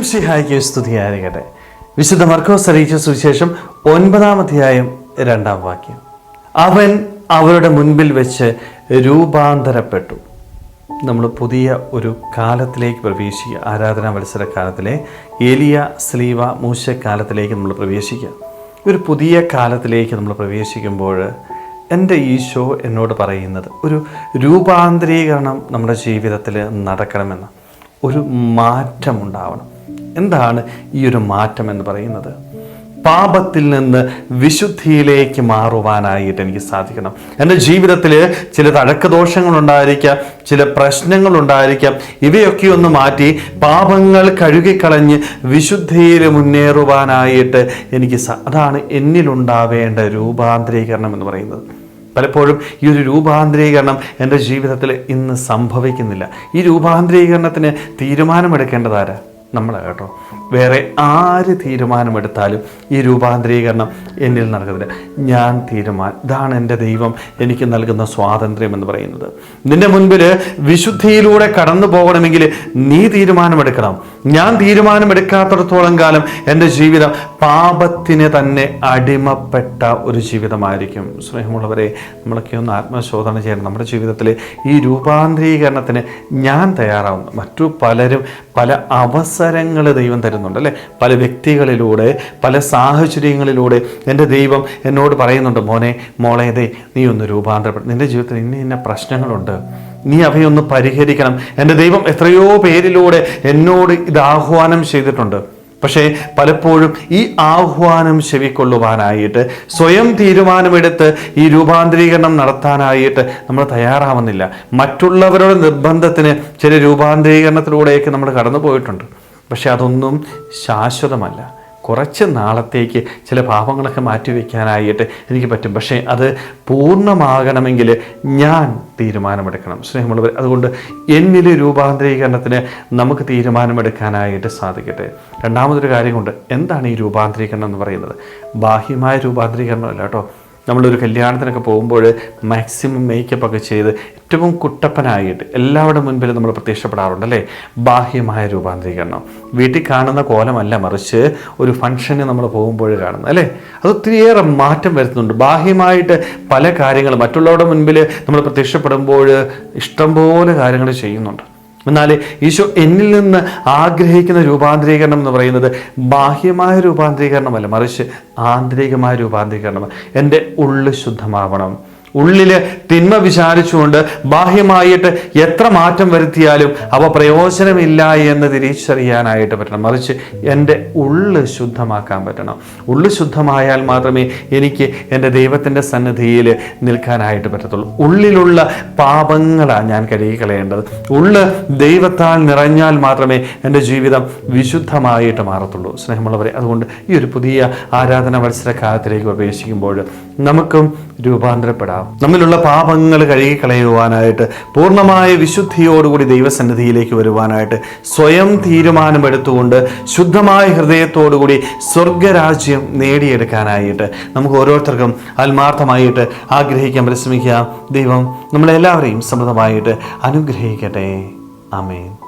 ഈശോം സിഹായിക്ക് സ്തുതിയായിരിക്കട്ടെ വിശുദ്ധ മർക്കോസ് അറിയിച്ച സുവിശേഷം ഒൻപതാം അധ്യായം രണ്ടാം വാക്യം. അവൻ അവരുടെ മുൻപിൽ വെച്ച് രൂപാന്തരപ്പെട്ടു. നമ്മൾ പുതിയ ഒരു കാലത്തിലേക്ക് പ്രവേശിക്കുക. ആരാധനാ മത്സര കാലത്തിലെ എലിയ സ്ലീവ മൂശക്കാലത്തിലേക്ക് നമ്മൾ പ്രവേശിക്കുക. ഒരു പുതിയ കാലത്തിലേക്ക് നമ്മൾ പ്രവേശിക്കുമ്പോൾ എന്റെ ഈശോ എന്നോട് പറയുന്നത് ഒരു രൂപാന്തരീകരണം നമ്മുടെ ജീവിതത്തിൽ നടക്കണമെന്ന്. ഒരു മാറ്റം ഉണ്ടാവണം എന്താണ് ഈ ഒരു മാറ്റം എന്ന് പറയുന്നത്? പാപത്തിൽ നിന്ന് വിശുദ്ധിയിലേക്ക് മാറുവാനായിട്ട് എനിക്ക് സാധിക്കണം. എന്റെ ജീവിതത്തിൽ ചില തഴക്കദോഷങ്ങളുണ്ടായിരിക്കാം ചില പ്രശ്നങ്ങളുണ്ടായിരിക്കാം. ഇവയൊക്കെ ഒന്ന് മാറ്റി പാപങ്ങൾ കഴുകിക്കളഞ്ഞ് വിശുദ്ധിയിൽ മുന്നേറുവാനായിട്ട് എനിക്ക് അതാണ് എന്നിലുണ്ടാവേണ്ട രൂപാന്തരീകരണം എന്ന് പറയുന്നത്. പലപ്പോഴും ഈ ഒരു രൂപാന്തരീകരണം എന്റെ ജീവിതത്തിൽ ഇന്ന് സംഭവിക്കുന്നില്ല. ഈ രൂപാന്തരീകരണത്തിന് തീരുമാനമെടുക്കേണ്ടതാരാ നമ്മളെ കേട്ടോ. വേറെ ആര് തീരുമാനമെടുത്താലും ഈ രൂപാന്തരീകരണം എന്നിൽ നടക്കുന്നില്ല ഞാൻ തീരുമാനം ഇതാണ് എന്റെ ദൈവം എനിക്ക് നൽകുന്ന സ്വാതന്ത്ര്യം എന്ന് പറയുന്നത്. നിന്റെ മുൻപിൽ വിശുദ്ധിയിലൂടെ കടന്നു പോകണമെങ്കിൽ നീ തീരുമാനമെടുക്കണം. ഞാൻ തീരുമാനമെടുക്കാത്തിടത്തോളം കാലം എന്റെ ജീവിതം പാപത്തിന് തന്നെ അടിമപ്പെട്ട ഒരു ജീവിതമായിരിക്കും. സ്നേഹമുള്ളവരെ നമ്മളൊക്കെ ഒന്ന് ആത്മശോധന ചെയ്യണം. നമ്മുടെ ജീവിതത്തിലെ ഈ രൂപാന്തരീകരണത്തിന് ഞാൻ തയ്യാറാവുന്നു മറ്റു പലരും പല അവസരങ്ങൾ ദൈവം തരുന്നുണ്ട് അല്ലേ? പല വ്യക്തികളിലൂടെ പല സാഹചര്യങ്ങളിലൂടെ എന്റെ ദൈവം എന്നോട് പറയുന്നുണ്ട് മോനെ മോളേതേ നീ ഒന്ന് രൂപാന്തരപ്പെടും. നിന്റെ ജീവിതത്തിൽ ഇന്ന ഇന്ന പ്രശ്നങ്ങളുണ്ട്. നീ അവയൊന്ന് പരിഹരിക്കണം. എന്റെ ദൈവം എത്രയോ പേരിലൂടെ എന്നോട് ഇത് ആഹ്വാനം ചെയ്തിട്ടുണ്ട്. പക്ഷേ പലപ്പോഴും ഈ ആഹ്വാനം ചെവിക്കൊള്ളുവാനായിട്ട് സ്വയം തീരുമാനമെടുത്ത് ഈ രൂപാന്തരീകരണം നടത്താനായിട്ട് നമ്മൾ തയ്യാറാവുന്നില്ല. മറ്റുള്ളവരുടെ നിർബന്ധത്തിന് ചില രൂപാന്തരീകരണത്തിലൂടെയൊക്കെ നമ്മൾ കടന്നു പോയിട്ടുണ്ട് പക്ഷെ അതൊന്നും ശാശ്വതമല്ല. കുറച്ച് നാളത്തേക്ക് ചില പാപങ്ങളൊക്കെ മാറ്റിവെക്കാനായിട്ട് എനിക്ക് പറ്റും. പക്ഷേ അത് പൂർണമാകണമെങ്കിൽ ഞാൻ തീരുമാനമെടുക്കണം. സ്നേഹമുള്ളവർ അതുകൊണ്ട് എന്നിൽ രൂപാന്തരീകരണത്തിന് നമുക്ക് തീരുമാനമെടുക്കാനായിട്ട് സാധിക്കട്ടെ. രണ്ടാമതൊരു കാര്യം കൊണ്ട് എന്താണ് ഈ രൂപാന്തരീകരണം എന്ന് പറയുന്നത്? ബാഹ്യമായ രൂപാന്തരീകരണമല്ല കേട്ടോ. നമ്മളൊരു കല്യാണത്തിനൊക്കെ പോകുമ്പോൾ മാക്സിമം മേക്കപ്പ് ഒക്കെ ചെയ്ത് ഏറ്റവും കുട്ടപ്പനായിട്ട് എല്ലാവരുടെ മുൻപിൽ നമ്മൾ പ്രത്യക്ഷപ്പെടാറുണ്ട് അല്ലേ? ബാഹ്യമായ രൂപാന്തരീകരണം. വീട്ടിൽ കാണുന്ന കോലമല്ല മറിച്ച് ഒരു ഫംഗ്ഷന് നമ്മൾ പോകുമ്പോൾ കാണുന്നത് അല്ലേ? അത് ഒത്തിരിയേറെ മാറ്റം വരുത്തുന്നുണ്ട്. ബാഹ്യമായിട്ട് പല കാര്യങ്ങളും മറ്റുള്ളവരുടെ മുൻപിൽ നമ്മൾ പ്രത്യക്ഷപ്പെടുമ്പോൾ ഇഷ്ടംപോലെ കാര്യങ്ങൾ ചെയ്യുന്നുണ്ട്. എന്നാൽ ഈശോ എന്നിൽ നിന്ന് ആഗ്രഹിക്കുന്ന രൂപാന്തരീകരണം എന്ന് പറയുന്നത് ബാഹ്യമായ രൂപാന്തരീകരണമല്ല മറിച്ച് ആന്തരികമായ രൂപാന്തരീകരണം എന്റെ ഉള്ളു ശുദ്ധമാവണം. ഉള്ളിൽ തിന്മ വിചാരിച്ചുകൊണ്ട് ബാഹ്യമായിട്ട് എത്ര മാറ്റം വരുത്തിയാലും അവ പ്രയോജനമില്ല എന്ന് തിരിച്ചറിയാനായിട്ട് പറ്റണം. മറിച്ച് എന്റെ ഉള്ള് ശുദ്ധമാക്കാൻ പറ്റണം. ഉള്ള് ശുദ്ധമായാൽ മാത്രമേ എനിക്ക് എന്റെ ദൈവത്തിന്റെ സന്നിധിയിൽ നിൽക്കാനായിട്ട് പറ്റത്തുള്ളൂ. ഉള്ളിലുള്ള പാപങ്ങളാണ് ഞാൻ കഴുകി കളയേണ്ടത് ഉള്ള് ദൈവത്താൽ നിറഞ്ഞാൽ മാത്രമേ എന്റെ ജീവിതം വിശുദ്ധമായിട്ട് മാറത്തുള്ളൂ. സ്നേഹമുള്ളവരെ അതുകൊണ്ട് ഈ ഒരു പുതിയ ആരാധന മത്സരകാലത്തിലേക്ക് പ്രവേശിക്കുമ്പോൾ നമുക്കും രൂപാന്തരപ്പെടാം. നമ്മിലുള്ള പാപങ്ങൾ കഴുകിക്കളയുവാനായിട്ട് പൂർണമായ വിശുദ്ധിയോടുകൂടി ദൈവസന്നിധിയിലേക്ക് വരുവാനായിട്ട് സ്വയം തീരുമാനമെടുത്തുകൊണ്ട് ശുദ്ധമായ ഹൃദയത്തോടുകൂടി സ്വർഗരാജ്യം നേടിയെടുക്കാനായിട്ട് നമുക്ക് ഓരോരുത്തർക്കും ആത്മാർത്ഥമായിട്ട് ആഗ്രഹിക്കാൻ പരിശ്രമിക്കുക ദൈവം നമ്മളെല്ലാവരെയും സമൃദ്ധമായിട്ട് അനുഗ്രഹിക്കട്ടെ. ആമേൻ.